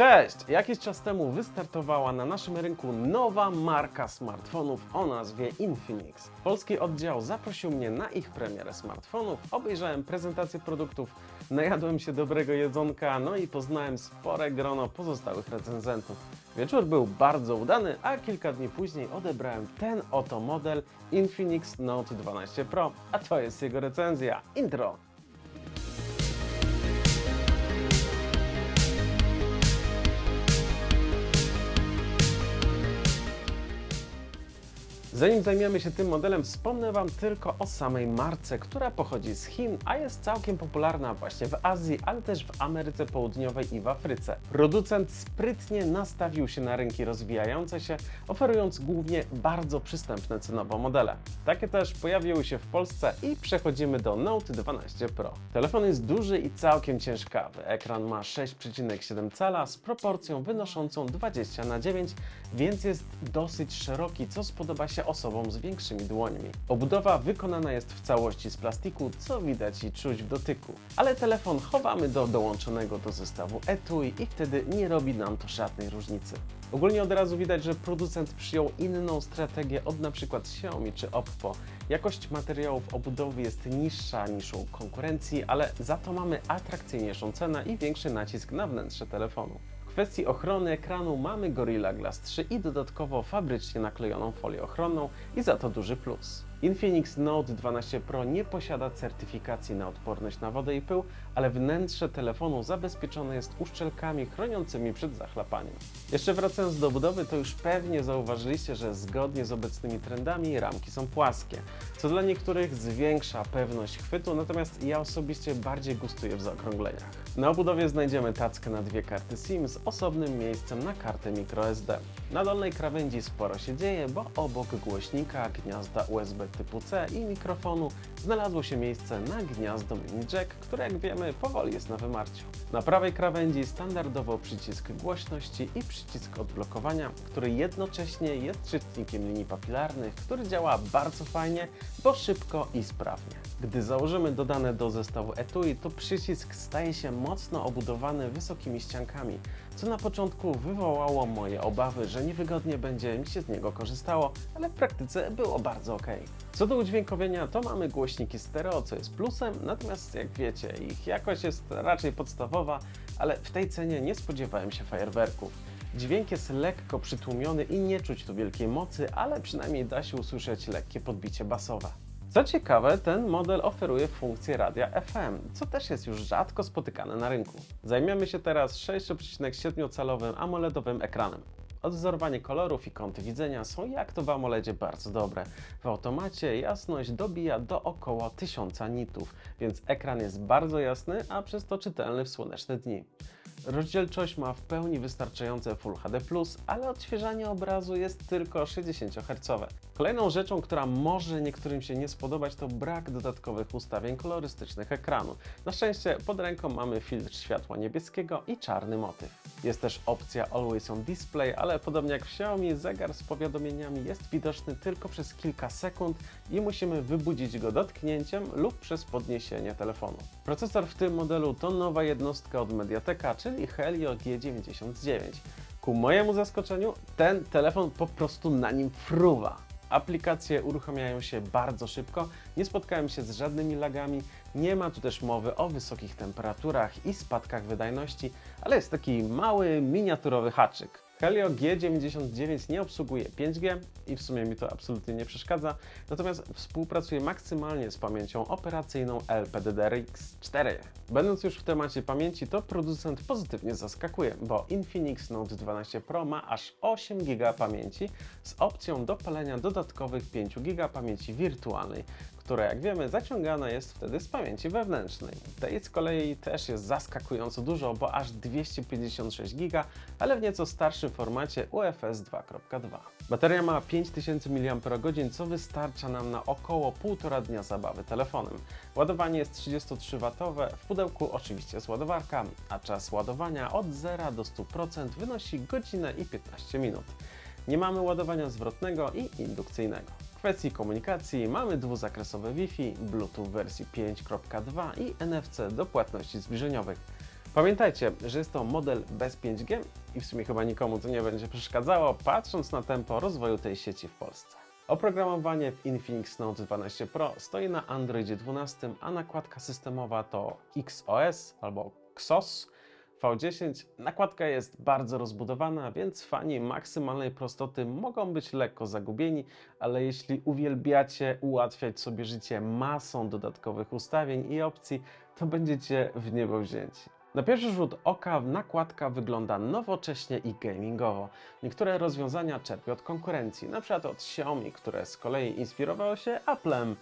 Cześć! Jakiś czas temu wystartowała na naszym rynku nowa marka smartfonów o nazwie Infinix. Polski oddział zaprosił mnie na ich premierę smartfonów, obejrzałem prezentację produktów, najadłem się dobrego jedzonka, no i poznałem spore grono pozostałych recenzentów. Wieczór był bardzo udany, a kilka dni później odebrałem ten oto model Infinix Note 12 Pro, a to jest jego recenzja. Intro! Zanim zajmiemy się tym modelem, wspomnę Wam tylko o samej marce, która pochodzi z Chin, a jest całkiem popularna właśnie w Azji, ale też w Ameryce Południowej i w Afryce. Producent sprytnie nastawił się na rynki rozwijające się, oferując głównie bardzo przystępne cenowo modele. Takie też pojawiły się w Polsce i przechodzimy do Note 12 Pro. Telefon jest duży i całkiem ciężkawy. Ekran ma 6,7 cala z proporcją wynoszącą 20 na 9, więc jest dosyć szeroki, co spodoba się osobom z większymi dłońmi. Obudowa wykonana jest w całości z plastiku, co widać i czuć w dotyku. Ale telefon chowamy do dołączonego do zestawu etui i wtedy nie robi nam to żadnej różnicy. Ogólnie od razu widać, że producent przyjął inną strategię od np. Xiaomi czy Oppo. Jakość materiałów obudowy jest niższa niż u konkurencji, ale za to mamy atrakcyjniejszą cenę i większy nacisk na wnętrze telefonu. Kwestii ochrony ekranu mamy Gorilla Glass 3 i dodatkowo fabrycznie naklejoną folię ochronną i za to duży plus. Infinix Note 12 Pro nie posiada certyfikacji na odporność na wodę i pył, ale wnętrze telefonu zabezpieczone jest uszczelkami chroniącymi przed zachlapaniem. Jeszcze wracając do budowy, to już pewnie zauważyliście, że zgodnie z obecnymi trendami ramki są płaskie, co dla niektórych zwiększa pewność chwytu, natomiast ja osobiście bardziej gustuję w zaokrągleniach. Na obudowie znajdziemy tackę na dwie karty SIM z osobnym miejscem na kartę microSD. Na dolnej krawędzi sporo się dzieje, bo obok głośnika, gniazda USB typu C i mikrofonu znalazło się miejsce na gniazdo mini jack, które jak wiemy powoli jest na wymarciu. Na prawej krawędzi standardowo przycisk głośności i przycisk odblokowania, który jednocześnie jest czytnikiem linii papilarnych, który działa bardzo fajnie, bo szybko i sprawnie. Gdy założymy dodane do zestawu etui, to przycisk staje się mocno obudowany wysokimi ściankami, co na początku wywołało moje obawy, że niewygodnie będzie mi się z niego korzystało, ale w praktyce było bardzo ok. Co do udźwiękowienia, to mamy głośniki stereo, co jest plusem, natomiast jak wiecie, ich jakość jest raczej podstawowa, ale w tej cenie nie spodziewałem się fajerwerków. Dźwięk jest lekko przytłumiony i nie czuć tu wielkiej mocy, ale przynajmniej da się usłyszeć lekkie podbicie basowe. Co ciekawe, ten model oferuje funkcję radia FM, co też jest już rzadko spotykane na rynku. Zajmiemy się teraz 6,7-calowym AMOLEDowym ekranem. Odwzorowanie kolorów i kąty widzenia są jak to w AMOLEDzie bardzo dobre. W automacie jasność dobija do około 1000 nitów, więc ekran jest bardzo jasny, a przez to czytelny w słoneczne dni. Rozdzielczość ma w pełni wystarczające Full HD+, ale odświeżanie obrazu jest tylko 60 Hz. Kolejną rzeczą, która może niektórym się nie spodobać, to brak dodatkowych ustawień kolorystycznych ekranu. Na szczęście pod ręką mamy filtr światła niebieskiego i czarny motyw. Jest też opcja Always On Display, ale podobnie jak w Xiaomi, zegar z powiadomieniami jest widoczny tylko przez kilka sekund i musimy wybudzić go dotknięciem lub przez podniesienie telefonu. Procesor w tym modelu to nowa jednostka od Mediateka, czyli Helio G99. Ku mojemu zaskoczeniu, ten telefon po prostu na nim fruwa. Aplikacje uruchamiają się bardzo szybko, nie spotkałem się z żadnymi lagami, nie ma tu też mowy o wysokich temperaturach i spadkach wydajności, ale jest taki mały, miniaturowy haczyk. Helio G99 nie obsługuje 5G i w sumie mi to absolutnie nie przeszkadza, natomiast współpracuje maksymalnie z pamięcią operacyjną LPDDR-X4. Będąc już w temacie pamięci, to producent pozytywnie zaskakuje, bo Infinix Note 12 Pro ma aż 8 GB pamięci z opcją dopalenia dodatkowych 5 GB pamięci wirtualnej, która jak wiemy zaciągana jest wtedy z pamięci wewnętrznej. Tej z kolei też jest zaskakująco dużo, bo aż 256 GB, ale w nieco starszym formacie UFS 2.2. Bateria ma 5000 mAh, co wystarcza nam na około 1,5 dnia zabawy telefonem. Ładowanie jest 33W, w pudełku oczywiście z ładowarka, a czas ładowania od 0 do 100% wynosi godzinę i 15 minut. Nie mamy ładowania zwrotnego i indukcyjnego. Kwestii komunikacji mamy dwuzakresowe Wi-Fi, Bluetooth wersji 5.2 i NFC do płatności zbliżeniowych. Pamiętajcie, że jest to model bez 5G i w sumie chyba nikomu to nie będzie przeszkadzało, patrząc na tempo rozwoju tej sieci w Polsce. Oprogramowanie w Infinix Note 12 Pro stoi na Androidzie 12, a nakładka systemowa to XOS albo XOS V10. Nakładka jest bardzo rozbudowana, więc fani maksymalnej prostoty mogą być lekko zagubieni, ale jeśli uwielbiacie ułatwiać sobie życie masą dodatkowych ustawień i opcji, to będziecie w niebo wzięci. Na pierwszy rzut oka nakładka wygląda nowocześnie i gamingowo. Niektóre rozwiązania czerpią od konkurencji, np. od Xiaomi, które z kolei inspirowało się Applem,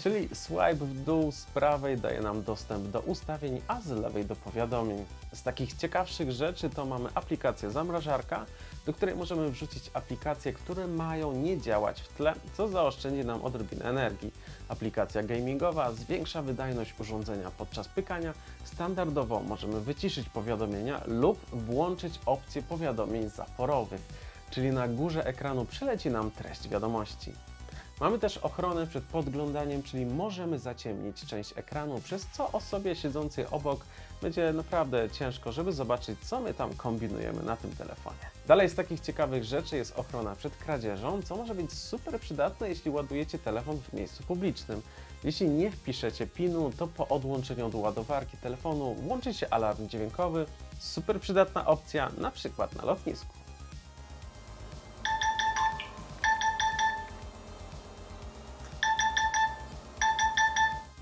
czyli swipe w dół z prawej daje nam dostęp do ustawień, a z lewej do powiadomień. Z takich ciekawszych rzeczy to mamy aplikację zamrażarka, do której możemy wrzucić aplikacje, które mają nie działać w tle, co zaoszczędzi nam odrobinę energii. Aplikacja gamingowa zwiększa wydajność urządzenia podczas pykania. Standardowo możemy wyciszyć powiadomienia lub włączyć opcję powiadomień zaporowych, czyli na górze ekranu przyleci nam treść wiadomości. Mamy też ochronę przed podglądaniem, czyli możemy zaciemnić część ekranu, przez co osobie siedzącej obok będzie naprawdę ciężko, żeby zobaczyć, co my tam kombinujemy na tym telefonie. Dalej z takich ciekawych rzeczy jest ochrona przed kradzieżą, co może być super przydatne, jeśli ładujecie telefon w miejscu publicznym. Jeśli nie wpiszecie PIN-u, to po odłączeniu od ładowarki telefonu włączy się alarm dźwiękowy. Super przydatna opcja, na przykład na lotnisku.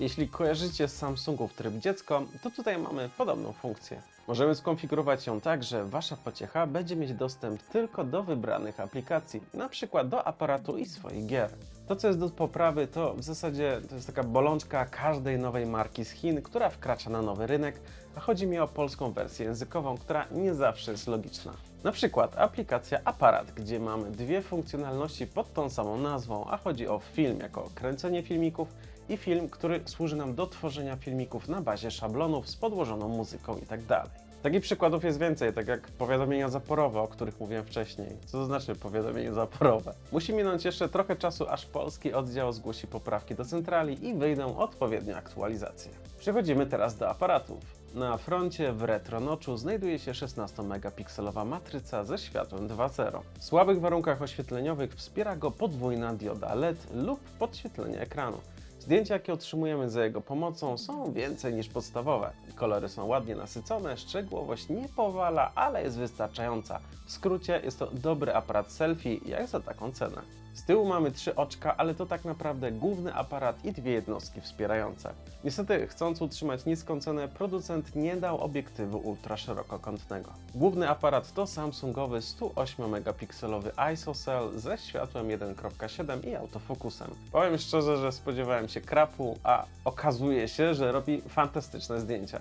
Jeśli kojarzycie z Samsungów tryb dziecko, to tutaj mamy podobną funkcję. Możemy skonfigurować ją tak, że Wasza pociecha będzie mieć dostęp tylko do wybranych aplikacji, przykład do aparatu i swoich gier. To, co jest do poprawy, to w zasadzie to jest taka bolączka każdej nowej marki z Chin, która wkracza na nowy rynek, a chodzi mi o polską wersję językową, która nie zawsze jest logiczna. Na przykład aplikacja Aparat, gdzie mamy dwie funkcjonalności pod tą samą nazwą, a chodzi o film jako kręcenie filmików i film, który służy nam do tworzenia filmików na bazie szablonów z podłożoną muzyką itd. Takich przykładów jest więcej, tak jak powiadomienia zaporowe, o których mówiłem wcześniej. Co to znaczy powiadomienie zaporowe? Musi minąć jeszcze trochę czasu, aż polski oddział zgłosi poprawki do centrali i wyjdą odpowiednie aktualizacje. Przechodzimy teraz do aparatów. Na froncie w retronoczu znajduje się 16-megapikselowa matryca ze światłem 2.0. W słabych warunkach oświetleniowych wspiera go podwójna dioda LED lub podświetlenie ekranu. Zdjęcia, jakie otrzymujemy za jego pomocą, są więcej niż podstawowe. Kolory są ładnie nasycone, szczegółowość nie powala, ale jest wystarczająca. W skrócie, jest to dobry aparat selfie, jak za taką cenę. Z tyłu mamy trzy oczka, ale to tak naprawdę główny aparat i dwie jednostki wspierające. Niestety, chcąc utrzymać niską cenę, producent nie dał obiektywu ultraszerokokątnego. Główny aparat to Samsungowy 108-megapikselowy ISOCELL ze światłem 1.7 i autofokusem. Powiem szczerze, że spodziewałem się krapu, a okazuje się, że robi fantastyczne zdjęcia.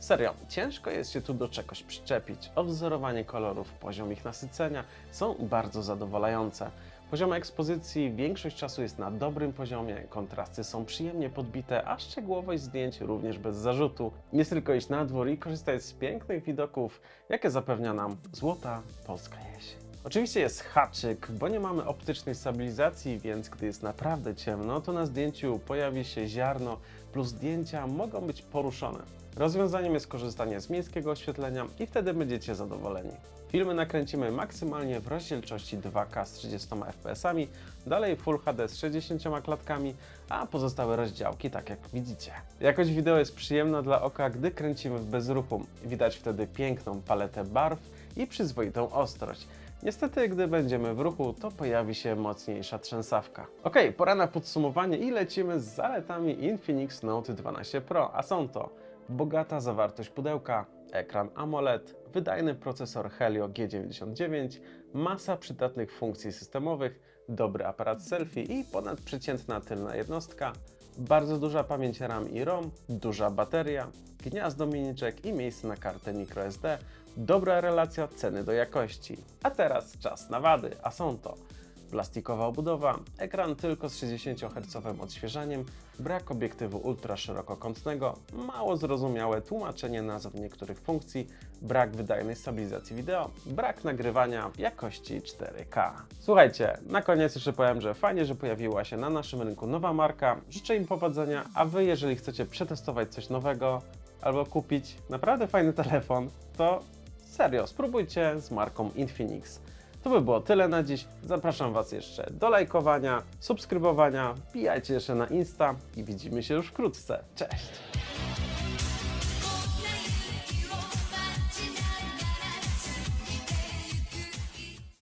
Serio, ciężko jest się tu do czegoś przyczepić. Odwzorowanie kolorów, poziom ich nasycenia są bardzo zadowalające. Poziom ekspozycji większość czasu jest na dobrym poziomie, kontrasty są przyjemnie podbite, a szczegółowość zdjęć również bez zarzutu. Nie tylko iść na dwór i korzystać z pięknych widoków, jakie zapewnia nam złota polska jesień. Oczywiście jest haczyk, bo nie mamy optycznej stabilizacji, więc gdy jest naprawdę ciemno, to na zdjęciu pojawi się ziarno, plus zdjęcia mogą być poruszone. Rozwiązaniem jest korzystanie z miejskiego oświetlenia i wtedy będziecie zadowoleni. Filmy nakręcimy maksymalnie w rozdzielczości 2K z 30 fps, dalej Full HD z 60 klatkami, a pozostałe rozdziałki tak jak widzicie. Jakość wideo jest przyjemna dla oka, gdy kręcimy w bezruchu. Widać wtedy piękną paletę barw i przyzwoitą ostrość. Niestety, gdy będziemy w ruchu, to pojawi się mocniejsza trzęsawka. Ok, pora na podsumowanie i lecimy z zaletami Infinix Note 12 Pro, a są to bogata zawartość pudełka, ekran AMOLED, wydajny procesor Helio G99, masa przydatnych funkcji systemowych, dobry aparat selfie i ponadprzeciętna tylna jednostka, bardzo duża pamięć RAM i ROM, duża bateria, gniazdo miniczek i miejsce na kartę microSD, dobra relacja ceny do jakości. A teraz czas na wady, a są to plastikowa obudowa, ekran tylko z 60 Hz odświeżaniem, brak obiektywu ultraszerokokątnego, mało zrozumiałe tłumaczenie nazw niektórych funkcji, brak wydajnej stabilizacji wideo, brak nagrywania jakości 4K. Słuchajcie, na koniec jeszcze powiem, że fajnie, że pojawiła się na naszym rynku nowa marka. Życzę im powodzenia, a Wy, jeżeli chcecie przetestować coś nowego, albo kupić naprawdę fajny telefon, to serio, spróbujcie z marką Infinix. To by było tyle na dziś. Zapraszam Was jeszcze do lajkowania, subskrybowania, wbijajcie jeszcze na Insta i widzimy się już wkrótce. Cześć!